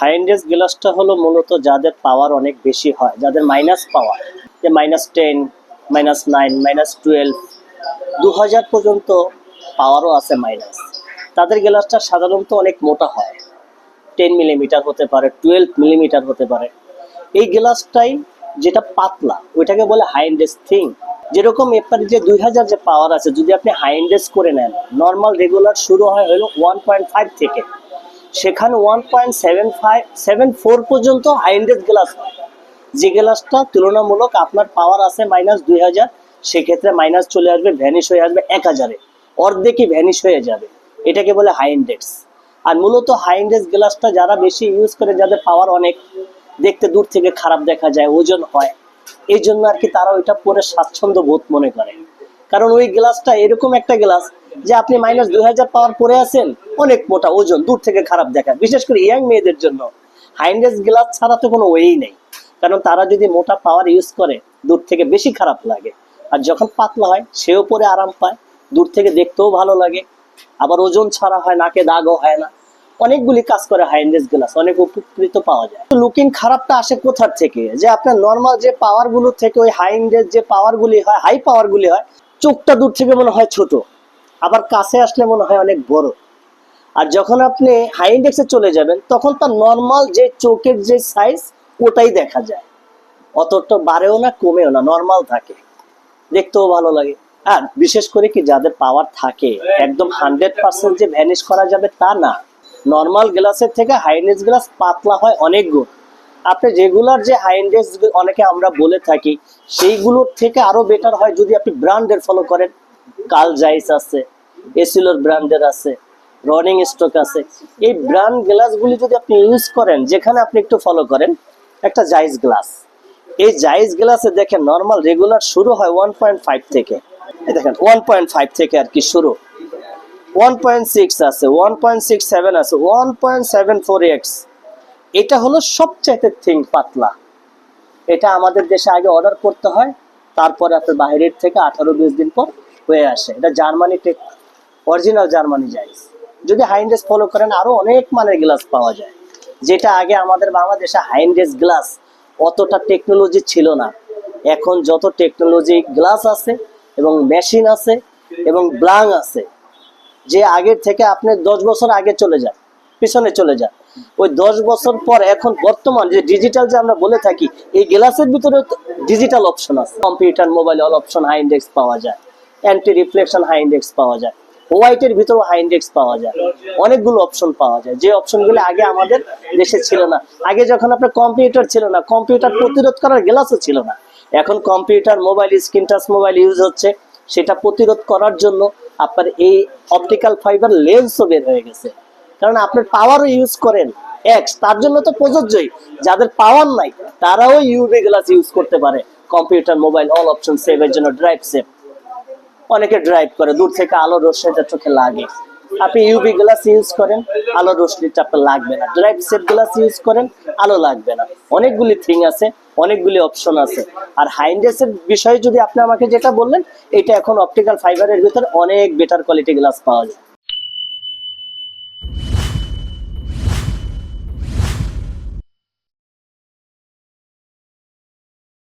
হাইন্ডেস গ্লাসটা হলো মূলত যাদের পাওয়ার অনেক বেশি হয়, যাদের মাইনাস পাওয়ার যে minus ten minus nine minus twelve দু হাজার পর্যন্ত পাওয়ারও আছে মাইনাস তাদের গ্লাসটা সাধারণত অনেক মোটা হয়। টেন মিলিমিটার হতে পারে টুয়েলভ মিলিমিটার হতে পারে। এই গ্লাসটাই যেটা পাতলা, ওইটাকে বলে হাইন্ডেস থিং যেরকম এপারে যে দুই হাজার যে পাওয়ার আছে, যদি আপনি হাইন্ডেস করে নেন নর্মাল রেগুলার শুরু হয় হলো ওয়ান পয়েন্ট ফাইভ থেকে। সেখানে one point seven five seven four পর্যন্ত হাইন্ডেস গ্লাস যে গ্লাসটা তুলনামূলক আপনার পাওয়ার আছে মাইনাস দুই হাজার, সেক্ষেত্রে মাইনাস চলে আসবে ভ্যানিশ হয়ে আসবে এক হাজারে। অর্ধেকই ভ্যানিশ হয়ে যাবে। এটাকে বলে হাই আর মূলত হাই গ্লাসটা যারা বেশি ইউজ করে, যাদের পাওয়ার অনেক, দেখতে দূর থেকে খারাপ দেখা যায়, ওজন হয় এই জন্য আর কি তারা ওইটা পরে স্বাচ্ছন্দ্য বোধ মনে করে। কারণ ওই গ্লাসটা এরকম একটা গ্লাস যে আপনি মাইনাস দুই হাজার পাওয়ার পরে আছেন অনেক মোটা ওজন, দূর থেকে খারাপ দেখায়, বিশেষ করে ইয়াং মেয়েদের জন্য। হাইন্ডেস গ্লাস ছাড়া তো কোনো ওয়েই নেই। কারণ তারা যদি মোটা পাওয়ার ইউজ করে, দূর থেকে বেশি খারাপ লাগে। আর যখন পাতলা হয়, সেও পরে আরাম পায়, দূর থেকে দেখতেও ভালো লাগে। আবার ওজন ছাড়া হয়, নাকে দাগও হয় না। অনেকগুলি কাজ করে হাইন্ডেস গ্লাস অনেক উপকৃত পাওয়া যায়। লুকিং খারাপটা আসে কোথার থেকে? যে আপনার নর্মাল যে পাওয়ারগুলো থেকে ওই হাইন্ডেস যে পাওয়ার গুলি হয় হাই পাওয়ার গুলি হয়, চোখটা দূর থেকে মনে হয় ছোট। আবার কাছে আসলে মনে হয় অনেক বড়। আর যখন আপনি হাই ইন্ডেক্সে চলে যাবেন, তখন তার নর্মাল যে চোখের যে সাইজ ওটাই দেখা যায়। অতটা বাড়েও না, কমেও না নর্মাল থাকে। দেখতেও ভালো লাগে। আর বিশেষ করে কি, যাদের পাওয়ার থাকে, একদম হান্ড্রেড পার্সেন্ট যে ভ্যানিশ করা যাবে তা না। নর্মাল গ্লাসের থেকে হাইনেস গ্লাস পাতলা হয় অনেক গুণ। আপনি রেগুলার যে হাইন্ডেস অনেকে আমরা বলে থাকি, সেইগুলোর থেকে আরও বেটার হয় যদি আপনি ব্র্যান্ডের ফলো করেন। কাল জাইস আছে এসিলোর ব্র্যান্ডের আছে। রনিং স্টক আছে। এই ব্র্যান্ড গ্লাসগুলি যদি আপনি ইউজ করেন, যেখানে আপনি একটু ফলো করেন, একটা জাইস গ্লাস এই জাইস গ্লাসে দেখেন নর্মাল রেগুলার শুরু হয় ওয়ান পয়েন্ট ফাইভ থেকে। দেখেন ওয়ান পয়েন্ট ফাইভ থেকে আর কি শুরু। ওয়ান পয়েন্ট সিক্স আছে ওয়ান পয়েন্ট সিক্স সেভেন আছে one point seven four X এটা হলো সবচাইতে থিং পাতলা। এটা আমাদের দেশে আগে অর্ডার করতে হয়, তারপরে আপনার বাইরের থেকে আঠারো বিশ দিন পর হয়ে আসে। এটা Germany tech original Germany Zeiss যদি হাইন্ডেস ফলো করেন, আরও অনেক মানের গ্লাস পাওয়া যায়। যেটা আগে আমাদের বাংলাদেশে হাইন্ডেস গ্লাস অতটা টেকনোলজি ছিল না। এখন যত টেকনোলজি গ্লাস আছে এবং মেশিন আছে এবং ব্লাং আছে, যে আগের থেকে আপনি দশ বছর আগে চলে যান, পিছনে চলে যান, ওই দশ বছর পর এখন বর্তমান যে ডিজিটাল যে আমরা বলে থাকি, এই গ্লাসের ভিতরে ডিজিটাল অপশন আছে। Computer mobile all option high index পাওয়া যায়। অ্যান্টি রিফ্লেকশন হাই ইন্ডেক্স পাওয়া যায়। হোয়াইটের ভিতরেও হাই ইন্ডেক্স পাওয়া যায়। অনেকগুলো অপশন পাওয়া যায়। যে অপশনগুলো আগে আমাদের দেশে ছিল না। আগে যখন আপনার কম্পিউটার ছিল না কম্পিউটার প্রতিরোধ করার গ্লাসও ছিল না। এখন computer mobile screen touch mobile use হচ্ছে। সেটা প্রতিরোধ করার জন্য আপনার এই অপটিক্যাল ফাইবার লেন্সও বের হয়ে গেছে। কারণ আপনার পাওয়ারও ইউজ করেন। এক্স তার জন্য তো প্রযোজ্যই। যাদের পাওয়ার নাই, তারাও ইউভি গ্লাস ইউজ করতে পারে। কম্পিউটার মোবাইল অল অপশন সেভের জন্য ড্রাইভ সেভ অনেকে ড্রাইভ করে, দূর থেকে আলো রশ্মিটা চোখে লাগে। আপনি ইউবি গ্লাস ইউজ করেন আলো রশ্মিটা আপনার লাগবে না। ড্রাইভ সেট গ্লাস ইউজ করেন, আলো লাগবে না। অনেকগুলি থিং আছে, অনেকগুলি অপশন আছে। আর হাইন্ডেসের বিষয়ে যদি আপনি আমাকে যেটা বললেন, এটা এখন অপটিক্যাল ফাইবারের ভিতরে অনেক বেটার কোয়ালিটি গ্লাস পাওয়া যায়।